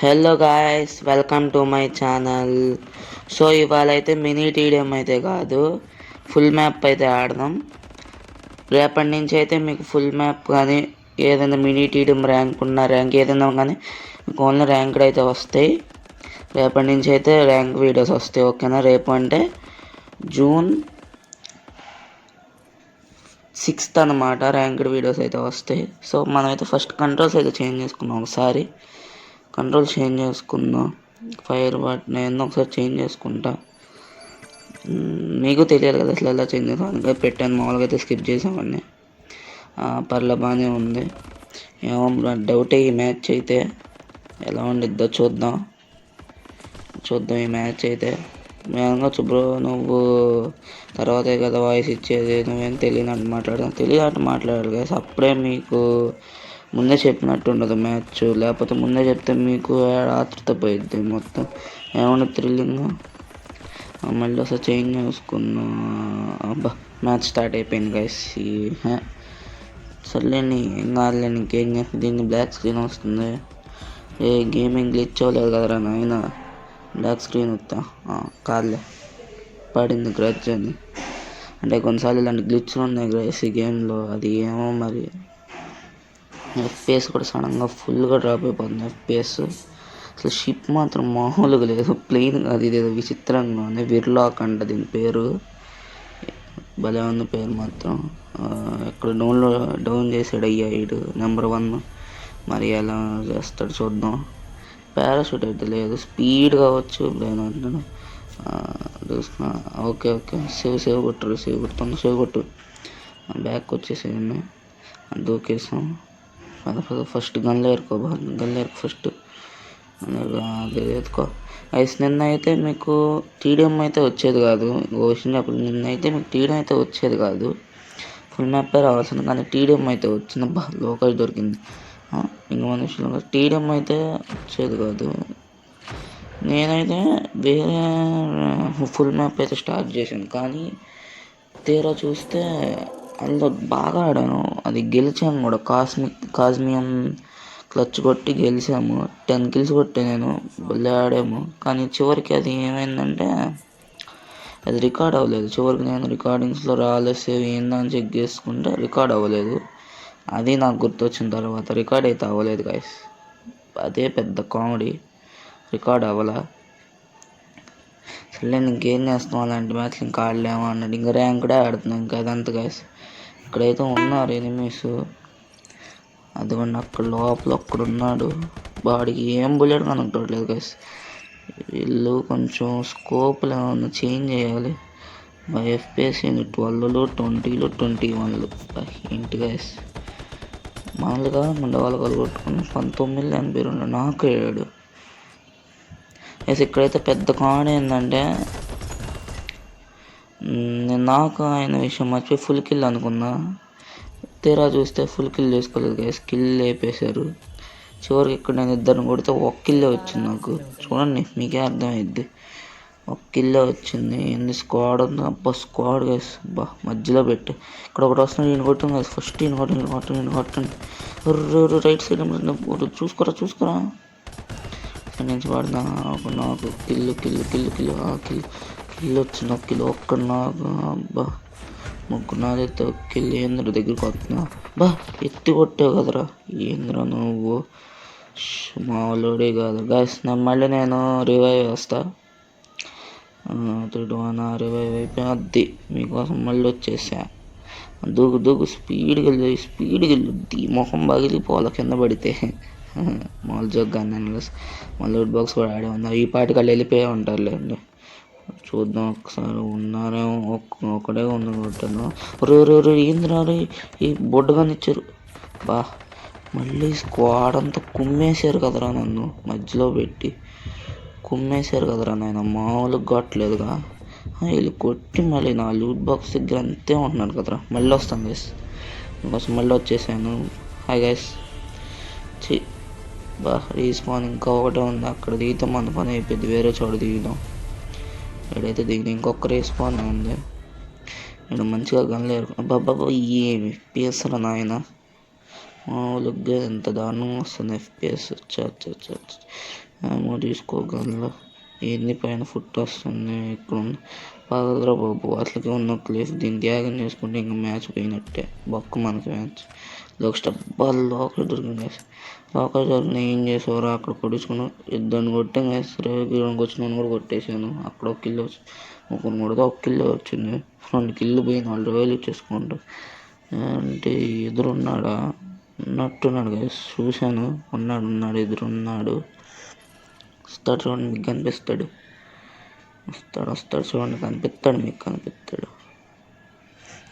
Hello guys welcome to my channel so ఇవాళ అయితే mini TDM అయితే కాదు ఫుల్ మ్యాప్ అయితే ఆడదాం. రేపటి నుంచి అయితే మీకు ఫుల్ మ్యాప్ కానీ ఏదైనా మినీ టీడియం ర్యాంక్ ఉన్న ర్యాంక్ ఏదైనా కానీ మీకు ఓన్లీ ర్యాంక్డ్ అయితే వస్తాయి. రేపటి నుంచి అయితే ర్యాంక్ వీడియోస్ వస్తాయి ఓకేనా? రేపు అంటే జూన్ సిక్స్త్ అనమాట ర్యాంక్డ్ వీడియోస్ అయితే వస్తాయి. సో మనమైతే ఫస్ట్ కంట్రోల్స్ అయితే చేంజ్ చేసుకున్నాం ఒకసారి. కంట్రోల్ చేంజ్ చేసుకుందాం. ఫైర్ బట్ నేను ఒకసారి చేంజ్ చేసుకుంటా. మీకు తెలియాలి కదా అసలు ఎలా చేంజ్ చేస్తాను అందుకే పెట్టాను మామూలుగా అయితే స్కిప్ చేసామని పర్లే బాగానే ఉంది. ఏమో డౌట్ ఈ మ్యాచ్ అయితే. ఎలా ఉండిద్దో చూద్దాం. చూద్దాం ఈ మ్యాచ్ అయితే. మేము బ్రో నువ్వు తర్వాతే కదా వాయిస్ ఇచ్చేది నువ్వేం తెలియనట్టు మాట్లాడదాం తెలియనట్టు మాట్లాడాలి కదా. అప్పుడే మీకు ముందే చెప్పినట్టు ఉండదు మ్యాచ్. లేకపోతే ముందే చెప్తే మీకు ఆతృత పోయిద్ది మొత్తం. ఏమన్నా థ్రిల్లింగ్? మళ్ళీ ఒకసారి చేంజ్ చేసుకున్నా. అబ్బా మ్యాచ్ స్టార్ట్ అయిపోయింది గైస్ సర్లేని ఏం కాదులేని ఇంకేం దీన్ని బ్లాక్ స్క్రీన్ వస్తుంది. ఏ గేమింగ్ గ్లిచ్ అవ్వలేదు కదరా నాయన? బ్లాక్ స్క్రీన్ వస్తా కాదులే. పడింది గ్రచ్ అని అంటే కొన్నిసార్లు ఇలాంటి గ్లిచ్లు ఉన్నాయి గ్రేస్ ఈ గేమ్లో అది ఏమో మరి. ఎఫ్పిఎస్ కూడా సడన్గా ఫుల్గా డ్రాప్ అయిపోతుంది ఎఫ్పిఎస్ అసలు షిప్ మాత్రం మామూలుగా లేదు. ప్లెయిన్ అది ఇదేదో విచిత్రంగా ఉంది. విర్లాక్ అంట దీని పేరు. భలే ఉంది పేరు మాత్రం. ఎక్కడ డౌన్లో డౌన్ చేసాడు అయ్యా ఇడు నెంబర్ వన్ మరి ఎలా చేస్తాడు చూద్దాం. పారాషూట్ అయితే లేదు. స్పీడ్ కావచ్చు. నేను అంటున్నాను చూసుకున్నా ఓకే ఓకే. సేవ్ సేవ్ కొట్టరు సేవ్ కొట్టు. సేవ్ కొట్టు. బ్యాక్ వచ్చేసేయండి. దూకేసాం. పద పద ఫస్ట్ గన్లో ఏరుకో గన్లో ఏరుకో ఫస్ట్ అది ఎత్తుకో. ఐస్ నిన్న అయితే మీకు టీడీఎం అయితే వచ్చేది కాదు. ఓషన్ నిన్న అయితే మీకు టీడిఎం అయితే వచ్చేది కాదు. ఫుల్ మ్యాప్ రావాల్సింది కానీ టీడీఎం అయితే వచ్చింది బా లోకల్ దొరికింది. ఇంక మనుషులు టీడీఎం అయితే వచ్చేది కాదు. నేనైతే వేరే ఫుల్ మ్యాప్ అయితే స్టార్ట్ చేశాను. కానీ తీరా చూస్తే అందులో బాగా ఆడాను. అది గెలిచాను కూడా. కాస్మిక్ కాస్మియం క్లచ్ కొట్టి గెలిచాము. టెన్ కిల్స్ కొట్టే నేను. భలే ఆడాము. కానీ చివరికి అది ఏమైందంటే అది రికార్డ్ అవ్వలేదు. చివరికి నేను రికార్డింగ్స్లో రాలేదు సేవ్ ఏందా అని చెక్ చేసుకుంటే రికార్డ్ అవ్వలేదు. అది నాకు గుర్తొచ్చిన తర్వాత రికార్డ్ అయితే అవ్వలేదు గాయస్ అదే పెద్ద కామెడీ. రికార్డ్ అవ్వలా. నేను ఇంకేం చేస్తాం? అలాంటి మ్యాచ్లు ఇంకా ఆడలేము అన్నాడు. ఇంకా ర్యాంక్ కూడా ఆడుతున్నాం ఇంకా అదంతా గాయస్ ఇక్కడైతే ఉన్నారు ఎనిమీస్ అదిగోండి అక్కడ లోపల అక్కడున్నాడు వాడికి ఏం బుల్లెట్ కనుక్కోవట్లేదు గైస్ వీళ్ళు కొంచెం స్కోప్లు ఏమన్నా చేంజ్ చేయాలి. మా ఎఫ్పిఎస్ ట్వెల్వ్లు ట్వంటీలు ట్వంటీ వన్లు ఏంటి గైస్ మామూలుగా ఉండవాళ్ళు కలగొట్టుకుని పంతొమ్మిది ఎనభై రెండు నాకు ఏడు ఎస్ ఇక్కడైతే పెద్ద కామెడీ ఏంటంటే నాకు ఆయన విషయం మర్చిపోయి ఫుల్ కిల్ అనుకున్నా. తీరా చూస్తే ఫుల్ కిల్ చేసుకోలేదు గైస్ కిల్ లేపేశారు. చివరికి ఇక్కడ నేను ఇద్దరిని కొడితే ఒక కిల్లే వచ్చింది నాకు. చూడండి మీకే అర్థమైద్ది. ఒక కిల్లే వచ్చింది. ఎన్ని స్క్వాడ్ ఉంది అబ్బా స్క్వాడ్ గైస్ బా మధ్యలో పెట్టి. ఇక్కడ ఒకటి వస్తున్నాడు ఈయన కొట్టండి కదా ఫస్ట్ ఈయన కొట్టండి ఈయన కొట్టండి ఈయన కొట్టండి రు రైట్ సైడ్ చూసుకోరా చూసుకోరా. ఇక్కడి నుంచి పడదా. ఒక నాకు కిల్లు కిల్లు కిల్లు కిల్లు ఆ కిల్లు కిలో వచ్చిన కిలో ఒక్క అబ్బా. ముగ్గురు నాదైతే ఒక ఏంద్ర దగ్గరికి వస్తున్నా. బా ఎత్తి కొట్టావు కదరా. ఏంద్ర నువ్వు? ష్, మామూలుడే కాదు. గాయస్ నేను మళ్ళీ నేను రివైవ్ వేస్తా త్రీ రివైవ్ అయిపోయి అద్ది మీకోసం మళ్ళీ వచ్చేసా. దూకు దూకు స్పీడ్గా వెళ్ళి స్పీడ్గా వెళ్ళి. మొహం పగిలిపోవాలి కింద పడితే. మామూలు జోక్ కానీ నేను మళ్ళీ బాక్స్ కూడా ఆడే ఉన్నా. ఈ పాటికి వాళ్ళు వెళ్ళిపోయే ఉంటారులేండి. చూద్దాం ఒకసారి ఉన్నారేమో ఒక్క- ఒకడే ఉంది కొట్టాను. రేరు రే రే ఏందిరా ఈ బొడ్డగాని ఇచ్చారు. బా మళ్ళీ స్క్వాడ్ అంతా కుమ్మేశారు కదరా నన్ను మధ్యలో పెట్టి. కుమ్మేశారు కదరా నాయన మామూలుగా కొట్టలేదుగా వీళ్ళు కొట్టి మళ్ళీ నా లూట్ బాక్స్ దగ్గర అంతే ఉంటున్నాను కదరా. మళ్ళీ వస్తాను గైస్ మీకోసం మళ్ళీ వచ్చేసాను. హాయ్ గైస్ చి బా రీస్పాన్ ఇంకా ఒకటే ఉంది. అక్కడ దిగితే మన పని అయిపోయింది. వేరే చోట దిగుదాం. ఇక్కడైతే దిగిన ఇంకొక రేస్పాన్ ఉంది. ఇక్కడ మంచిగా గనలేరు బాబా ఏమి రా నాయన. మామూలుగా ఎంత దారుణంగా వస్తుంది ఎఫ్పిఎస్ ఏమో గన్లో. ఏంది పైన ఫుట్ వస్తుంది ఇక్కడ ఉంది పగలరా బాబు అట్లకే ఉన్న క్లిఫ్ దీన్ని త్యాగం చేసుకుంటే ఇంకా మ్యాచ్ పోయినట్టే. బొక్క మనకి మ్యాచ్. ఒక స్టెప్ బాల్ లోకల్ దొరికింది. Guys. లోకల్ ఏం చేసేవారు అక్కడ కొట్టించుకున్నాం ఇద్దరిని కొట్టాను guys. వచ్చిన కూడా కొట్టేశాను అక్కడ ఒక కిల్లు వచ్చి ముగ్గురు కొడితే ఒక కిల్లు వచ్చింది. రెండు కిల్లు పోయి నాలుగు వేలు ఇచ్చేసుకుంటా అంటే ఎదురున్నాడా ఉన్నట్టున్నాడు కదా చూశాను. ఉన్నాడు ఉన్నాడు ఎదురున్నాడు వస్తాడు చూడండి మీకు కనిపిస్తాడు. వస్తాడు వస్తాడు చూడండి కనిపిస్తాడు మీకు కనిపిస్తాడు.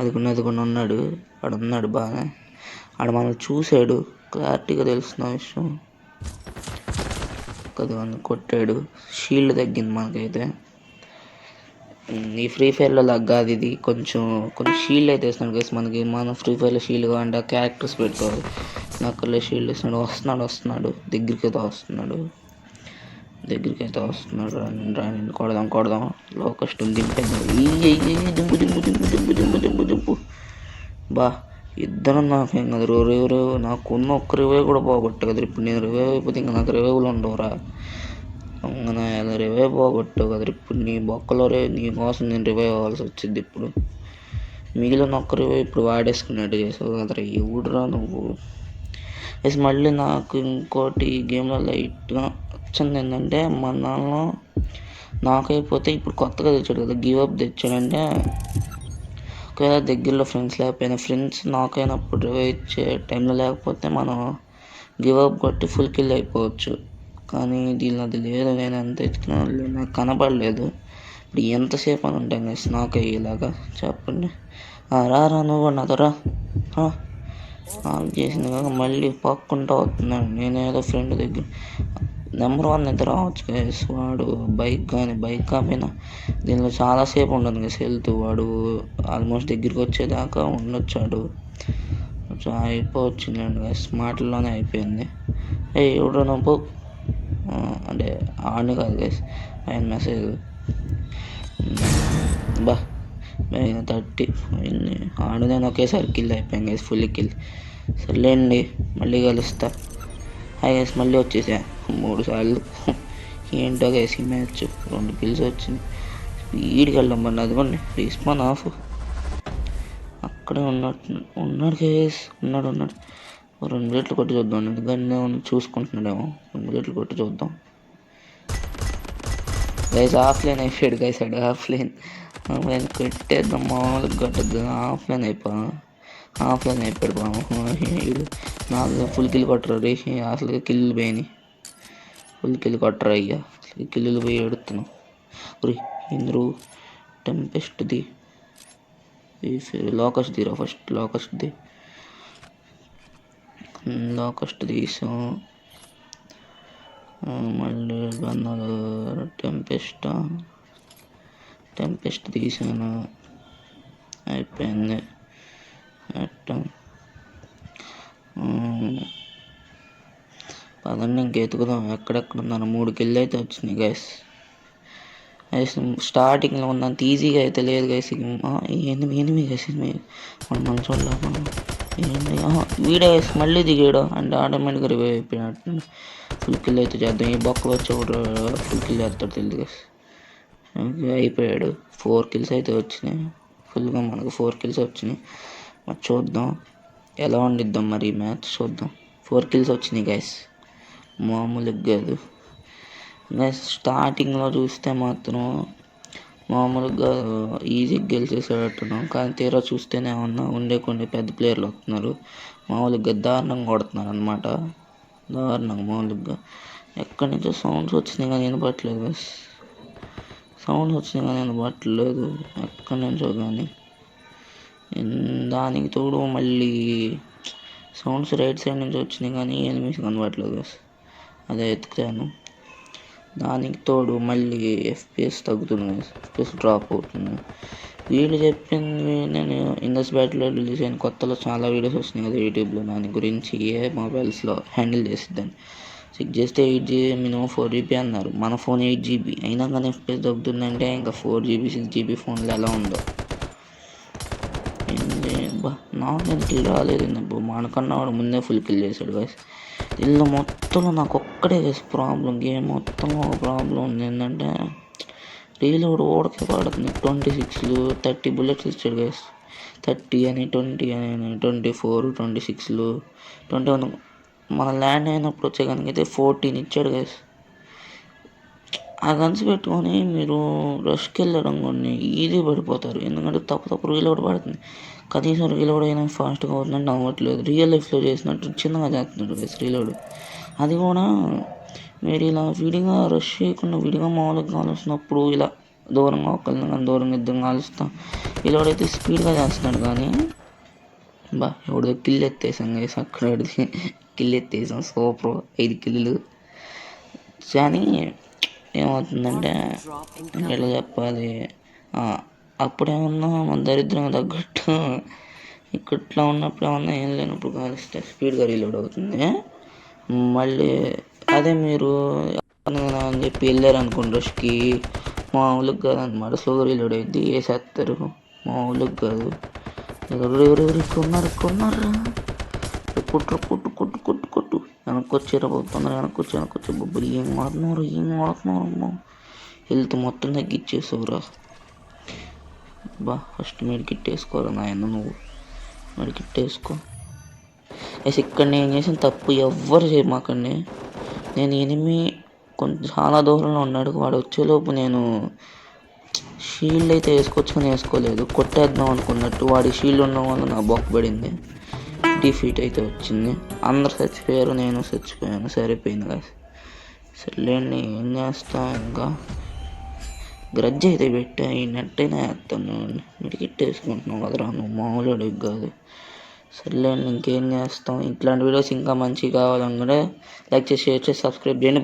అది కొన్ని ఉన్నాడు. ఆడ ఉన్నాడు బాగా ఆడ మనల్ని చూశాడు. క్లారిటీగా తెలుస్తున్న విషయం. కొద్దిమంది కొట్టాడు. షీల్డ్ తగ్గింది మనకైతే. ఈ ఫ్రీ ఫైర్లో లాగా ఇది. కొంచెం కొంచెం షీల్డ్ అయితే ఇస్తున్నాడు గైస్ మనకి మనం ఫ్రీ ఫైర్లో షీల్డ్ కావాలంటే క్యారెక్టర్స్ పెట్టుకోవాలి. నాకు షీల్డ్ ఇస్తున్నాడు వస్తున్నాడు వస్తున్నాడు. దగ్గరికి అయితే వస్తున్నాడు. దగ్గరికి అయితే వస్తున్నాడు. రాని రాని కొడదాం కొడదాం. లోకస్ట్ దింపేద్దాం. దింపు దింపు దింపు దింపు దింపు దింపు దింపు. బా. ఇద్దరు నాకేం కదా రివైవ్ రివైవ్ నాకు ఉన్న ఒక్క రివైవ్ కూడా పోగొట్టు కదా ఇప్పుడు నేను రివైవ్ అయిపోతే ఇంకా నాకు రివైవ్లు ఉండవురా అవునా రివైవ్ పోగొట్టు కదా ఇప్పుడు నీ బొక్కలో రే నీ కోసం నేను రివైవ్ అవ్వాల్సి వచ్చింది ఇప్పుడు. మిగిలిన ఒక్క రివైవ్ ఇప్పుడు వాడేసుకున్నట్టు చేసావు కదరా. ఎవడురా నువ్వు? ఎస్ మళ్ళీ నాకు ఇంకోటి గేమ్లో లైట్గా వచ్చింది ఏంటంటే మన దానిలో నాకైపోతే ఇప్పుడు కొత్తగా తెచ్చాడు కదా గివ్ అప్ తెచ్చాడంటే ఒకవేళ దగ్గరలో ఫ్రెండ్స్ లేకపోయినా ఫ్రెండ్స్ నాకైనప్పుడు రివైవ్ ఇచ్చే టైంలో లేకపోతే మనం గివ్ అప్ కొట్టి ఫుల్ కిల్ అయిపోవచ్చు. కానీ దీనిలో అది లేదు నేను ఎంత ఎత్తుకున్నా నాకు కనపడలేదు ఇప్పుడు ఎంతసేపు అని ఉంటాం కదా నాకు అయ్యేలాగా చెప్పండి. రారా రా రా నువ్వు నాతో రా. ఆఫ్ చేసింది కాక మళ్ళీ పక్కుంటా వస్తున్నాడు నేనేదో ఫ్రెండ్ దగ్గర నెంబర్ వన్ అయితే రావచ్చు గైస్ వాడు బైక్ కానీ బైక్ కాకపోయినా దీనిలో చాలాసేపు ఉండదు గైస్ వెళ్తూ వాడు ఆల్మోస్ట్ దగ్గరికి వచ్చేదాకా ఉండొచ్చాడు. కొంచెం అయిపోవచ్చిందండి గైస్ మాటల్లోనే అయిపోయింది. ఏ ఎవడో నవ్వు? అంటే ఆడిని కాదు గైస్ ఆయన మెసేజ్ బా థర్టీ. ఆడదాని ఒకేసారి కిల్ అయిపోయాను గైస్ ఫుల్ కిల్ సర్లేండి మళ్ళీ కలుస్తా. ఐఎస్ మళ్ళీ వచ్చేసా. మూడు సార్లు. ఏంటో గైస్ ఈ మ్యాచ్ రెండు పిల్స్ వచ్చింది స్పీడ్కి వెళ్ళాం బండి అదిగోండి రిస్పాన్ ఆఫ్ అక్కడే ఉన్నట్టు ఉన్నాడు గైస్ ఉన్నాడు ఉన్నాడు. రెండు రేట్లు కొట్టి చూద్దాం. ఎందుకంటే చూసుకుంటున్నాడేమో. రెండు రేట్లు కొట్టి చూద్దాం. గైస్ ఆఫ్లైన్ అయిపోయాడు. గైస్ ఆడు ఆఫ్లైన్ ఆఫ్లైన్ కొట్టేద్దాం? మామూలుగా కొట్టద్దు. ఆఫ్లైన్ అయిపోయా ఆఫ్లైన్ అయిపోయాడు బాబు. వీడు నాకు ఫుల్ కిల్ కొట్టరు. రే అసలు కిల్లు పోయినాయి. ఫుల్ కిల్ కొట్టరు అయ్యా. అసలు కిల్లులు పోయి ఎడుతున్నాం. ఒరి ఇంద్రు టెంపెస్ట్ది లోకస్ట్ తీరా ఫస్ట్. లోకస్ట్ది లోకస్ట్ తీసాం. మళ్ళీ గన్నాలు టెంపెస్ట్? టెంపెస్ట్ తీసాను. అయిపోయింది. పదండి ఇంక ఎతుకుదాం. ఎక్కడెక్కడ ఉన్నాను మూడు కిల్లు అయితే వచ్చినాయి గైస్ గైస్ స్టార్టింగ్లో ఉన్నంత ఈజీగా అయితే లేదు guys enemy enemy guys enemy మనం మన చూడలే వీడే గైస్ మళ్ళీ దిగాడు. అంటే ఆటోమేటిక్గా రివైవ్ అయిపోయినట్టు. ఫుల్ కిల్ అయితే చేద్దాం. ఈ బొక్కలు వచ్చి ఒకటి ఫుల్ కిల్ చేస్తాడు తెలియదు గైస్ అయిపోయాడు. ఫోర్ కిల్స్ అయితే వచ్చినాయి. ఫుల్గా మనకు ఫోర్ కిల్స్ వచ్చినాయి. మరి చూద్దాం. ఎలా వండిద్దాం మరి మ్యాచ్? చూద్దాం. ఫోర్ కిల్స్ వచ్చినాయి గైస్ మామూలుగా కాదు. గైస్ స్టార్టింగ్లో చూస్తే మాత్రం మామూలుగా uh, ఈజీగా గెలిచేసేటట్టున్నాం. కానీ తీరా చూస్తేనే ఏమన్నా ఉండే కొన్ని పెద్ద ప్లేయర్లు వస్తున్నారు. మామూలుగా దారుణంగా కొడుతున్నారు అనమాట దారుణంగా మామూలుగా. ఎక్కడి నుంచో సౌండ్స్ వచ్చినాయి కానీ వినపట్లేదు గైస్ సౌండ్స్ వచ్చినాయి కానీ వినపట్లేదు ఎక్కడి నుంచో కానీ. దానికి తోడు మళ్ళీ సౌండ్స్ రైట్ సైడ్ నుంచి వచ్చినాయి కానీ ఎనిమిస్ కనబడట్లేదు guys. అదే ఎత్తుకాను దానికి తోడు మళ్ళీ ఎఫ్పిఎస్ తగ్గుతుంది ఎఫ్పిఎస్ డ్రాప్ అవుతుంది వీళ్ళు చెప్పింది నేను ఇండస్ బ్యాట్లో రిలీజ్ అయిన కొత్తలో చాలా వీడియోస్ వస్తున్నాయి కదా యూట్యూబ్లో దాని గురించి ఏ మొబైల్స్లో హ్యాండిల్ చేసిద్దని. చెక్ చేస్తే eight GB minimum four GB అన్నారు. మన ఫోన్ ఎయిట్ జీబీ అయినా కానీ ఎఫ్పిఎస్ తగ్గుతుందంటే ఇంకా ఫోర్ జీబీ సిక్స్ జీబీ ఫోన్లో ఎలా ఉందో. ఏంది బా నాకు కిల్ రాలేదు ఇప్పుడు మనకన్నా వాడు ముందే ఫుల్ కిల్ చేశాడు గాయస్ ఇల్లు మొత్తంలో నాకు ఒక్కడే గైస్ ప్రాబ్లం గేమ్ మొత్తంలో ఒక ప్రాబ్లం ఉంది. ఏంటంటే రీలోడ్ ఓడకే పడుతుంది ట్వంటీ సిక్స్లు థర్టీ బుల్లెట్స్ ఇచ్చాడు గైస్ థర్టీ అని ట్వంటీ అని ట్వంటీ ఫోర్ ట్వంటీ సిక్స్లు ట్వంటీ వన్ మన ల్యాండ్ అయినప్పుడు వచ్చే కనుక అయితే ఫోర్టీన్ ఇచ్చాడు గైస్ ఆ గన్స్ పెట్టుకొని మీరు రష్కి వెళ్ళడం కొన్ని ఈజీ పడిపోతారు. ఎందుకంటే తప్పు తప్పు రీలోడ్ పడుతుంది. కనీసం రీలోడ్ అయినా ఫాస్ట్గా అవుతుందంటే అవ్వట్లేదు రియల్ లైఫ్లో చేసినట్టు చిన్నగా చేస్తున్నాడు గైస్ రీలోడ్ అది కూడా మీరు ఇలా విడిగా రష్ చేయకుండా విడిగా మామూలుగా కాలుస్తున్నప్పుడు ఇలా దూరంగా ఒకరిని కానీ దూరంగా ఇద్దరు కాలుస్తాం. ఇలాడైతే అయితే స్పీడ్గా చేస్తున్నాడు కానీ బా ఎవడో కిల్ ఎత్తేసాం గైస్ అక్కడ కిల్ ఎత్తేసాం సూపర్ ఐదు కిల్లు కానీ ఏమవుతుందంటే ఎట్లా చెప్పాలి? అప్పుడేమన్నా మన దరిద్రం తగ్గట్టు ఇక్కట్లో ఉన్నప్పుడు ఏమన్నా ఏం లేనప్పుడు కాలిస్తే స్పీడ్గా రీలోడ్ అవుతుంది మళ్ళీ అదే మీరు అని చెప్పి వెళ్ళారు అనుకోండి రష్కి మామూలుగా కాదనమాట అనమాట స్లోగా రీలోడ్ అయింది వేసేస్తారు మామూలుగా కాదు. ఎవరెవరెవరు కొన్నారు కొన్నారా? కొట్టు కొట్టు కొట్టు కొట్టు కొట్టు. వెనక్కి వచ్చారా తొందరగా వెనక్కి వచ్చి వెనక్కి వచ్చి బొబ్బులు ఏం వాడుతున్నారు ఏం వాడుతున్నారు అమ్మ? హెల్త్ మొత్తం తగ్గించేసావురా. బా ఫస్ట్ మెడికిట్ వేసుకోరా నాయన నువ్వు. మెడికిట్ వేసుకో ఎస్ ఇక్కడ నేను చేసిన తప్పు ఎవ్వరు చేయమాకండి నేను ఎనిమి కొంచెం చాలా దూరంలో ఉన్నాడు. వాడు వచ్చేలోపు నేను షీల్డ్ అయితే వేసుకొచ్చుకొని వేసుకోలేదు. కొట్టేద్దాం అనుకున్నట్టు వాడి షీల్డ్ ఉండడం వల్ల నా బొక్క పడింది. డిఫీట్ అయితే వచ్చింది. అందరు చచ్చిపోయారు నేను చచ్చిపోయాను. సరిపోయింది కదా సర్లేండి ఏం చేస్తా ఇంకా? గ్రడ్జ్ అయితే పెట్టి ఈ నెట్ అయినా వేస్తాను కదరా నువ్వు మామూలు కాదు. సర్లేండి ఇంకేం చేస్తాం? ఇట్లాంటి వీడియోస్ ఇంకా మంచిగా కావాలనుకుంటే లైక్ చేసి షేర్ చేసి సబ్స్క్రైబ్ చేయండి.